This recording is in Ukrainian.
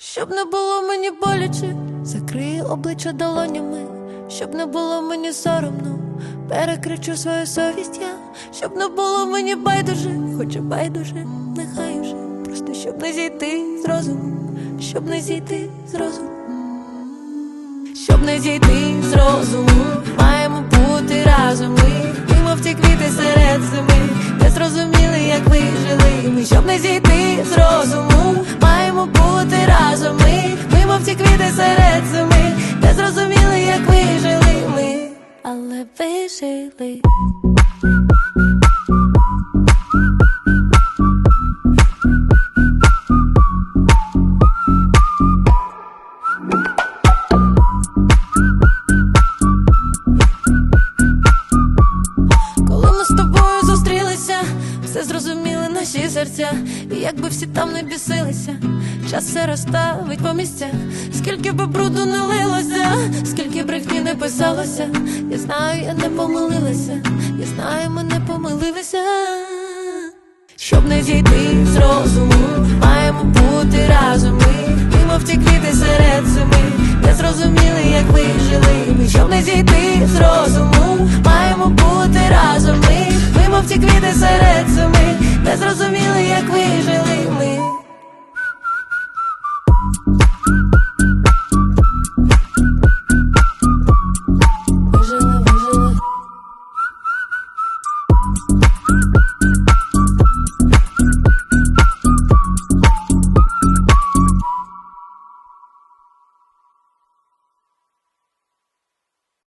Щоб не було мені боляче, закрию обличчя долонями, щоб не було мені соромно, перекричу свою совість я, щоб не було мені байдуже, хоч і байдуже, нехай уже, просто щоб не зійти з розуму, щоб не зійти з розуму. Щоб не зійти з розуму, маємо бути разом ми, ми мов ті квіти серед зими, не зрозуміли, як ви жили. Ми щоб не зійти з розуму, маємо бути разом ми, ми мов ті квіти серед зими, не зрозуміли, як вижили ми, але ви жили. Все зрозуміли наші серця, і якби всі там не бісилися, час все розставить по місцях, скільки би бруду не лилося, скільки брехні не писалося, я знаю, я не помилилася, я знаю, ми не помилилися. Щоб не зійти з розуму, маємо бути разом ми, ми мов ті квіти серед зими, не зрозуміли, як ви жили. Щоб не зійти з розуму, маємо бути разом ми, ми мов ті квіти серед зими, зрозуміли, як вижили ми. Вижили, вижили.